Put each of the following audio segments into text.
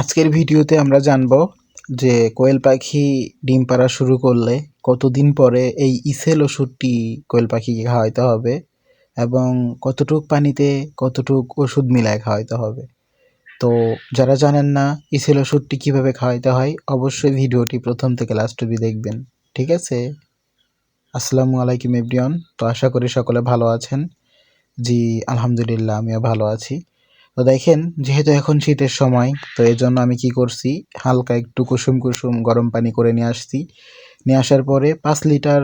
আজকের ভিডিওতে আমরা জানব যে কোয়েল পাখি ডিম পাড়া শুরু করলে কতদিন পরে এই ইসেল ওষুধটি কোয়েল পাখিকে খাওয়াইতে হবে এবং কতটুক পানিতে কতটুক ওষুধ মিলায় খাওয়াইতে হবে। তো যারা জানেন না ইসেল ওষুধটি কীভাবে খাওয়াইতে হয়, অবশ্যই ভিডিওটি প্রথম থেকে লাস্ট অবধি দেখবেন। ঠিক আছে? আসসালামু আলাইকুম এভরিওয়ান তো আশা করি সকলে ভালো আছেন। জি, আলহামদুলিল্লাহ, আমিও ভালো আছি। তো দেখেন, যেহেতু এখন শীতের সময়, তো এই জন্য আমি কি করছি, হালকা একটু কুসুম কুসুম গরম পানি করে নিয়ে আসছি। নিয়ে আসার পরে পাঁচ লিটার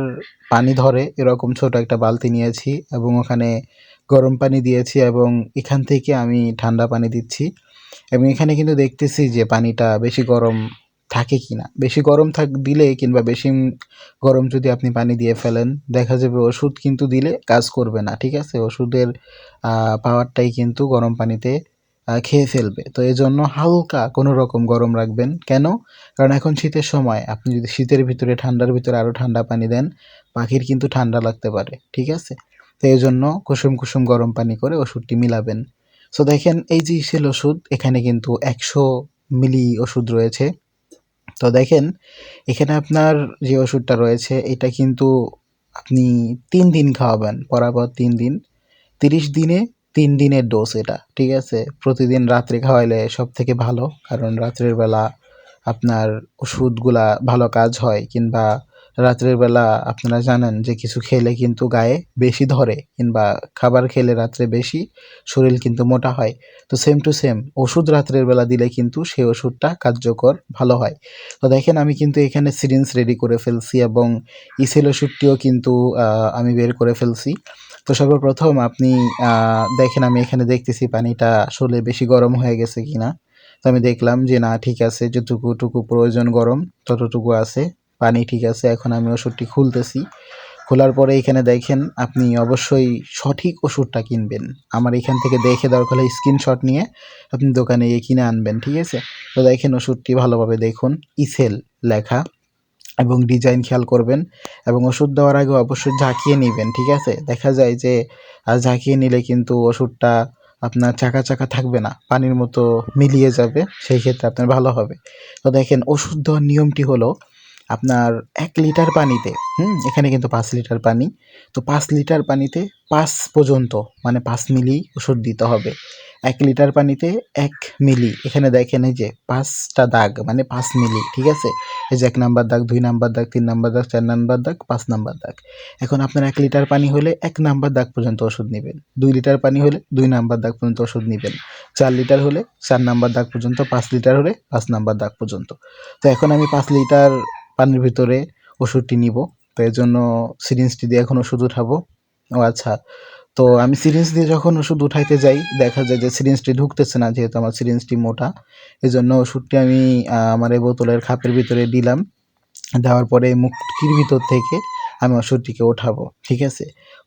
পানি ধরে এরকম ছোট একটা বালতি নিয়েছি এবং ওখানে গরম পানি দিয়েছি এবং এখান থেকে আমি ঠান্ডা পানি দিচ্ছি। এবং এখানে কিন্তু দেখতেছি যে পানিটা বেশি গরম থাকে কি না বেশি গরম থাক, দিলে কিংবা বেশি গরম যদি আপনি পানি দিয়ে ফেলেন, দেখা যাবে ওষুধ কিন্তু দিলে কাজ করবে না, ঠিক আছে? ওষুধের পাওয়ারটাই কিন্তু গরম পানিতে খেয়ে ফেলবে। তো এই জন্য হালকা কোনো রকম গরম রাখবেন। কেন? কারণ এখন শীতের সময়, আপনি যদি শীতের ভিতরে, ঠান্ডার ভিতরে আরও ঠান্ডা পানি দেন, পাখির কিন্তু ঠান্ডা লাগতে পারে, ঠিক আছে? তো এই জন্য কুসুম কুসুম গরম পানি করে ওষুধটি মিলাবেন। সো দেখেন, এই যে ইসেল ওষুধ, এখানে কিন্তু একশো মিলি ওষুধ রয়েছে। তো দেখেন, এখানে আপনার যে ওষুধটা রয়েছে, এটা কিন্তু আপনি তিন দিন খাওয়াবেন পরাপর তিন দিন। তিরিশ দিনে তিন দিনের ডোজ এটা, ঠিক আছে? প্রতিদিন রাত্রে খাওয়াইলে সব থেকে ভালো, কারণ রাত্রের বেলা আপনার ওষুধগুলা ভালো কাজ হয়, কিংবা রাত্রের বেলা আপনারা জানেন যে কিছু খেলে কিন্তু গায়ে বেশি ধরে কিংবা খাবার খেলে রাত্রে বেশি শরীর কিন্তু মোটা হয়। তো সেম টু সেম ওষুধ রাত্রের বেলা দিলে কিন্তু সেই ওষুধটা কার্যকর, ভালো হয়। তো দেখেন আমি কিন্তু এখানে সিরিঞ্জ রেডি করে ফেলছি এবং ইসেল ওষুধটিও কিন্তু আমি বের করে ফেলছি। তো সর্বপ্রথম আপনি দেখেন আমি এখানে দেখতেছি পানিটা আসলে বেশি গরম হয়ে গেছে কিনা। তো আমি দেখলাম যে না, ঠিক আছে যেটুকু টুকু প্রয়োজন গরম, ততটুকু আছে। পানি ঠিক আছে, এখন আমি ওষুধটি খুলতেছি। খোলার পরে এখানে দেখেন, আপনি অবশ্যই সঠিক ওষুধটা কিনবেন। আমার এখান থেকে দেখে দরকার হলে স্ক্রিনশট নিয়ে আপনি দোকানে গিয়ে কিনে আনবেন, ঠিক আছে? তো দেখেন ওষুধটি ভালোভাবে দেখুন, ইসেল লেখা এবং ডিজাইন খেয়াল করবেন এবং ওষুধ দেওয়ার আগে অবশ্যই ঝাঁকিয়ে নেবেন, ঠিক আছে? দেখা যায় যে ঝাঁকিয়ে নিলে কিন্তু ওষুধটা আপনার চাকা চাকা থাকবে না, পানির মতো মিলিয়ে যাবে, সেই ক্ষেত্রে আপনার ভালো হবে। তো দেখেন, ওষুধ দেওয়ার নিয়মটি হলো আপনার এক লিটার পানিতে, হুম, এখানে কিন্তু পাঁচ লিটার পানি। তো পাঁচ লিটার পানিতে পাঁচ পর্যন্ত মানে পাঁচ মিলি ওষুধ দিতে হবে। এক লিটার পানিতে এক মিলি, এখানে দেখেন এই যে পাঁচটা দাগ মানে পাঁচ মিলি, ঠিক আছে? এই যে এক নাম্বার দাগ, দুই নাম্বার দাগ, তিন নাম্বার দাগ, চার নাম্বার দাগ, পাঁচ নাম্বার দাগ। এখন আপনার এক লিটার পানি হলে এক নাম্বার দাগ পর্যন্ত ওষুধ নেবেন। দুই লিটার পানি হলে দুই নাম্বার দাগ পর্যন্ত ওষুধ নেবেন। চার লিটার হলে চার নাম্বার দাগ পর্যন্ত, পাঁচ লিটার হলে পাঁচ নাম্বার দাগ পর্যন্ত। তো এখন আমি পাঁচ লিটার পানির ভিতরে ওষুধটি নিব। তো এর জন্য সিরিঞ্জটি দিয়ে এখন ওষুধ উঠাবো। ও আচ্ছা তো আমি সিরিঞ্জ দিয়ে যখন ওষুধ উঠাইতে যাই, দেখা যায় যে সিরিঞ্জটি ঢুকতেছে না, যেহেতু আমার সিরিঞ্জটি মোটা। এই জন্য ওষুধটি আমি আমার এই বোতলের খাপের ভিতরে দিলাম। দেওয়ার পরে মুখটির ভিতর থেকে আমি ওষুধটিকে ওঠাবো, ঠিক আছে?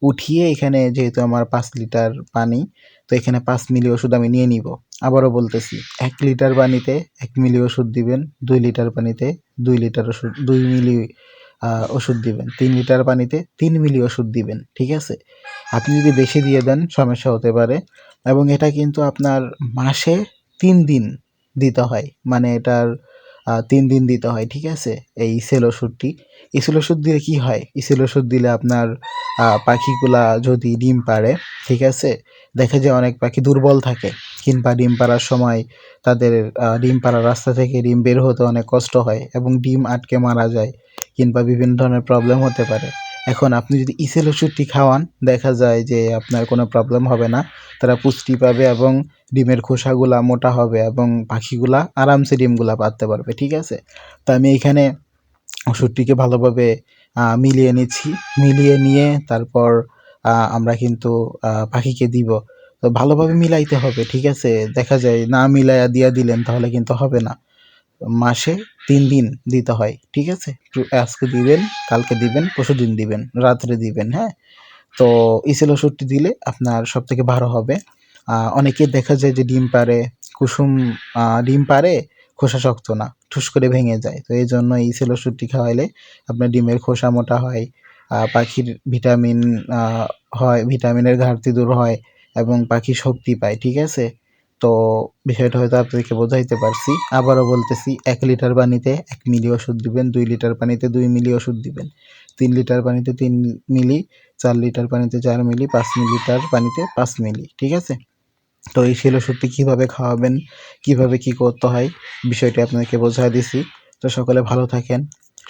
উঠিয়ে এখানে যেহেতু আমার পাঁচ লিটার পানি, তো এখানে পাঁচ মিলি ওষুধ আমি নিয়ে নিব। আবারও বলতেছি, এক লিটার পানিতে এক মিলি ওষুধ দিবেন, দুই লিটার পানিতে দুই লিটার ওষুধ, দুই মিলি ওষুধ দিবেন, তিন লিটার পানিতে তিন মিলি ওষুধ দিবেন, ঠিক আছে? আপনি যদি বেশি দিয়ে দেন, সমস্যা হতে পারে এবং এটা কিন্তু আপনার মাসে তিন দিন দিতে হয় মানে এটার তিন দিন দিতে হয়, ঠিক আছে? এই সেল ওষুধটি। ইসেল ওষুধ দিলে কি হয়? ইসেল ওষুধ দিলে আপনার পাখিগুলা যদি ডিম পাড়ে, ঠিক আছে? দেখা যায় অনেক পাখি দুর্বল থাকে। কিংবা ডিম পাড়ার সময় তাদের ডিম পাড়ার রাস্তা থেকে ডিম বের হতে অনেক কষ্ট হয় এবং ডিম আটকে মারা যায় কিংবা বিভিন্ন ধরনের প্রবলেম হতে পারে। এখন আপনি যদি ইসেল ওষুধটি খাওয়ান, দেখা যায় যে আপনার কোনো প্রবলেম হবে না। তারা পুষ্টি পাবে এবং ডিমের খোসাগুলা মোটা হবে এবং পাখিগুলা আরামসে ডিমগুলা পাততে পারবে, ঠিক আছে? তো আমি এখানে ওষুধটিকে ভালোভাবে মিলিয়ে নিচ্ছি। মিলিয়ে নিয়ে তারপর আমরা কিন্তু পাখিকে দিব। তো ভালোভাবে মিলাইতে হবে, ঠিক আছে? দেখা যায় না মিলাইয়া দিয়া দিলেন তাহলে কিন্তু হবে না। মাসে তিন দিন দিতে হয়, ঠিক আছে? আজকে দিবেন, কালকে দিবেন, পরশু দিন দিবেন, রাত্রে দিবেন হ্যাঁ? তো ইসেল ওষুধটি দিলে আপনার সব থেকে ভালো হবে। অনেকে দেখা যায় যে ডিম পারে কুসুম ডিম পারে খোসা শক্ত না, ঠুস করে ভেঙে যায়। তো এই জন্য ইসেল ওষুধটি খাওয়াইলে আপনার ডিমের খোসা মোটা হয় পাখির ভিটামিন হয়, ভিটামিনের ঘাটতি দূর হয় এবং পাখি শক্তি পায়, ঠিক আছে? তো বিষয়টা হয়তো আপনাদেরকে বোঝাইতে পারছি। আবারও বলতেছি, এক লিটার পানিতে এক মিলি ওষুধ দিবেন, দুই লিটার পানিতে দুই মিলি ওষুধ দিবেন। তিন লিটার পানিতে তিন মিলি, চার লিটার পানিতে চার মিলি, পাঁচ লিটার পানিতে পাঁচ মিলি, ঠিক আছে? তো এই শিল ওষুধটি কীভাবে খাওয়াবেন, কীভাবে কি করতে হয়, বিষয়টি আপনাকে বোঝাই দিছি। তো সকলে ভালো থাকেন,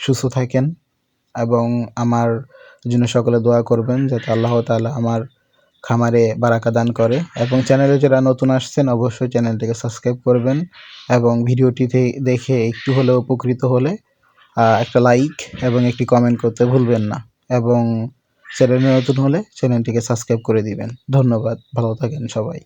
সুস্থ থাকেন এবং আমার জন্য সকলে দোয়া করবেন যাতে আল্লাহ তাআলা আমার খামারে বারাকা দান করে এবং চ্যানেলে যারা নতুন আসছেন অবশ্যই চ্যানেলটিকে সাবস্ক্রাইব করবেন এবং ভিডিওটিতে দেখে একটু হলেও উপকৃত হলে একটা লাইক এবং একটি কমেন্ট করতে ভুলবেন না এবং চ্যানেলে নতুন হলে চ্যানেলটিকে সাবস্ক্রাইব করে দিবেন। ধন্যবাদ, ভালো থাকেন সবাই।